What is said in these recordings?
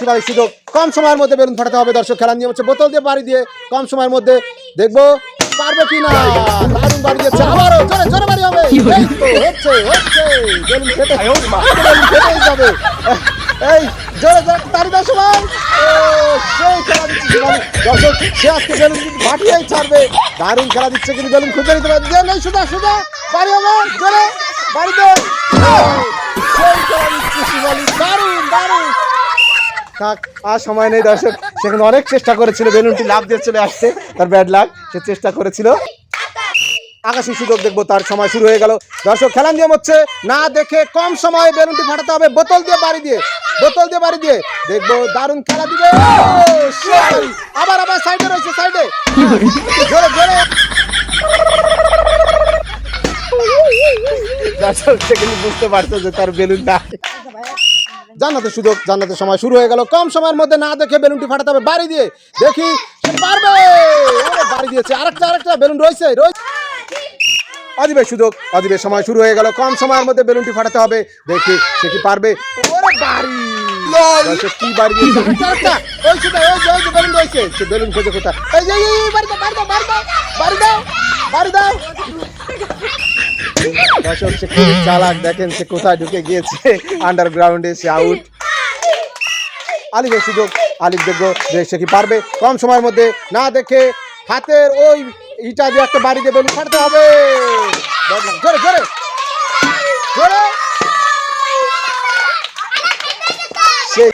শিবালিক সুযোগ। কম সময়ের মধ্যে বেলুন ফাটাতে হবে দর্শক খেলার নিয়ম হচ্ছে বোতল দিয়ে বাড়ি দিয়ে কম সময়ের মধ্যে দেখব পারবে কি না। দারুণ বাড়ি দিয়েছে। আবারও জোরে জোরে বাড়ি হবে। হচ্ছে হচ্ছে। বেলুন ফেটে বেলুন ফেটেই যাবে। এই জোরে জোরে তাড়ি দাও সবাই সেই খেলা দিচ্ছে শিবালিক দর্শক সে আজকে বেলুন ফাটিয়েই ছাড়বে। দারুণ খেলা দিচ্ছে কিন্তু বেলুন খুঁজে নিতে পারবে যে নেই সুদা সুদা বাড়ি হবে জোরে বাড়িতে। সেই খেলা দিচ্ছে থাক, আর সময় নেই দর্শক। সেখানে অনেক চেষ্টা করেছিল, বেলুনটি লাভ দিয়ে চলে আসছে, তার ব্যাড লাগ সে চেষ্টা করেছিল। আকাশি সুযোগ দেখব, তার সময় শুরু হয়ে গেল। দর্শক, খেলার নিয়ম হচ্ছে না দেখে কম সময়ে বেলুনটি ফাটাতে হবে, বোতল দিয়ে বাড়ি দিয়ে, বোতল দিয়ে বাড়ি দিয়ে। দেখব, দারুণ খেলা দিবে। আবার আবার সাইডে রয়েছে সাইডে দর্শক, সে কিন্তু বুঝতে পারতো যে তার বেলুন নাই। জান্নাতের সুযোগ জান্নাতের সময় শুরু হয়ে গেল। কম সময়ের মধ্যে না দেখে বেলুনটি ফাটাতে হবে। বাড়ি দিয়ে দেখি পারবে। বাড়ি দিয়েছে। আরেকটা আরেকটা বেলুন রয়েছে রয়েছে অজিবের সুযোগ। অজিবের সময় শুরু হয়ে গেল। কম সময়ের মধ্যে বেলুনটি ফাটাতে হবে। দেখি সে কি পারবে। ওরে বাড়ি। কি বাড়ি। ওই ওই যে, বেলুন রয়েছে। সে বেলুন খোঁজে এই যে, বাড়ি দাও বাড়ি দাও বাড়ি দাও বাড়ি দাও। বাড়ি হচ্ছে দর্শক খুব চালাক, দেখেন সে কোথায় ঢুকে গিয়েছে। আন্ডারগ্রাউন্ডে সে আউট আলিফের সুযোগ, আলিফ যোগ্য সে কি পারবে। কম সময়ের মধ্যে না দেখে হাতের ওই ইটা দিয়ে একটা বাড়ি বেলুন ফাটতে হবে। জোরে জোরে জোরে সে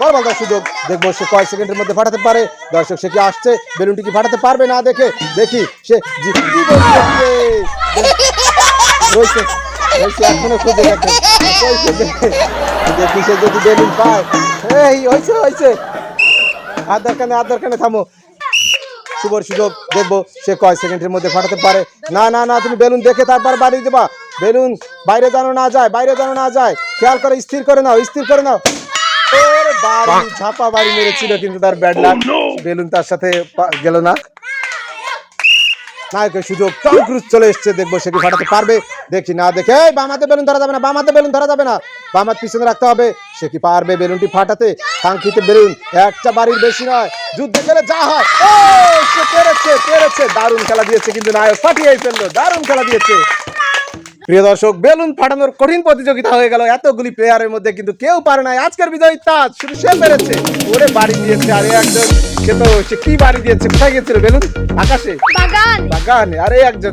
বড় সুযোগ দেখব সে কয়েক সেকেন্ডের মধ্যে ফাটাতে পারে। দর্শক, সে কি আসছে? বেলুনটি কি ফাটাতে পারবে? না দেখে দেখি সে? রয়েছে দেখে সে যদি বেলুন পায়। এই, হয়েছে হয়েছে। আর দরকার নেই আর থামো। শুভর সুযোগ দেখব সে কয় সেকেন্ডের মধ্যে ফাটাতে পারে। না না না, তুমি বেলুন দেখে তারপর বাড়ি দেবা। বেলুন বাইরে যেন না যায়, বাইরে যেন না যায়। খেয়াল করে, স্থির করে নাও, স্থির করে নাও। ওরে বাড়ি ঝাপা বাড়ি মেরেছিল কিন্তু তার ব্যাড লাক বেলুন তার সাথে গেল না। নায়কের সুযোগ টম ক্রুজ চলে এসছে দেখব সে কি ফাটাতে পারবে। দেখি না দেখে এই বামাতে বেলুন ধরা যাবে না বামাতে বেলুন ধরা যাবে না। বামাত পিছনে রাখতে হবে সে কি পারবে বেলুনটি ফাটাতে? কাঙ্ক্ষিত বেলুন একটা বাড়ির বেশি নয় যুদ্ধে গেলে যা হয়। ও সে পেরেছে পেরেছে। দারুণ খেলা দিয়েছে কিন্তু নায়ক ফাটিয়েই ফেলল দারুণ খেলা দিয়েছে। প্রিয় দর্শক বেলুন ফাটানোর কঠিন প্রতিযোগিতা হয়ে গেল। এতগুলি প্লেয়ারের মধ্যে কিন্তু কেউ পারে নাই। আজকের বিজয়ী তাজ শুধু সে পেরেছে। ওরে বাড়ি দিয়েছে আরে একজন। সে তো সে কি বাড়ি দিয়েছে? কোথায় গিয়েছিল বেলুন? আকাশে? বাগান। বাগানে। আরে একজন